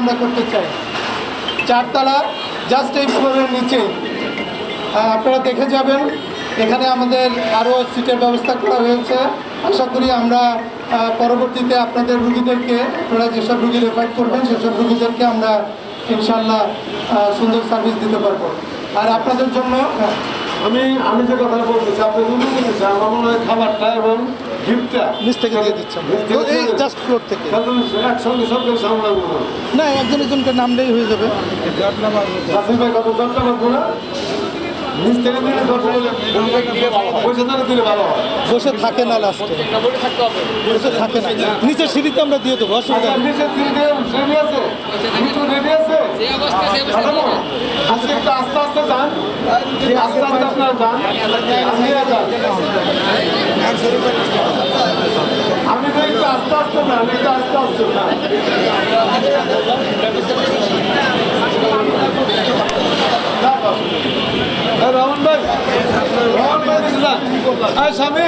আমরা করতে চাই। চারতলা জাস্ট এই ফ্লোরের নিচে। আপনারা দেখে যাবেন এখানে আমাদের আরও সিটের ব্যবস্থা করা হয়েছে। আশা করি আমরা পরবর্তীতে আপনাদের রুগীদেরকে আপনারা যেসব রুগী রেফার করবেন সেসব রুগীদেরকে আমরা ইনশাল্লাহ সুন্দর সার্ভিস দিতে পারব। আর আপনাদের জন্য হ্যাঁ, আমি আমি যে কথা আপনি আমার মনে হয় খাবারটা নিচ থেকে দিয়ে দিচ্ছি আমরা। এই জাস্ট ফ্লোর থেকে। একসঙ্গে সামলাবো। না না একজন একজনকে নামলেই হয়ে যাবে। রাসিল ভাই কত দরকার লাগবো না নিচ থেকে দিলে ভালো হয়। বসে থাকে না লাস্টে বসে থাকে না। নিচের সিঁড়িতে আমরা দিয়ে দেবো অসুবিধা আচ্ছা নিচে রেডি আছে? দুটো রেডি আছে? আজকে একটু আস্তে আস্তে যান। আস্তে আস্তে আপনারা যান। যান। আস্তে আস্তে না একটু আস্তে আস্তে না রহমান ভাই রহমান ভাই যান আর স্বামী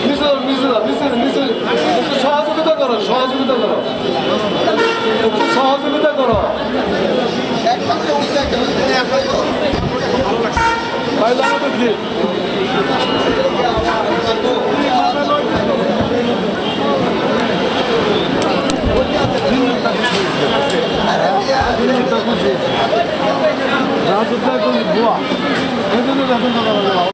নিচে যান নিচে নিচে একটু সহযোগিতা করো সহযোগিতা করো একটু সহযোগিতা করো ভাই কি 动力足啊来来来来来来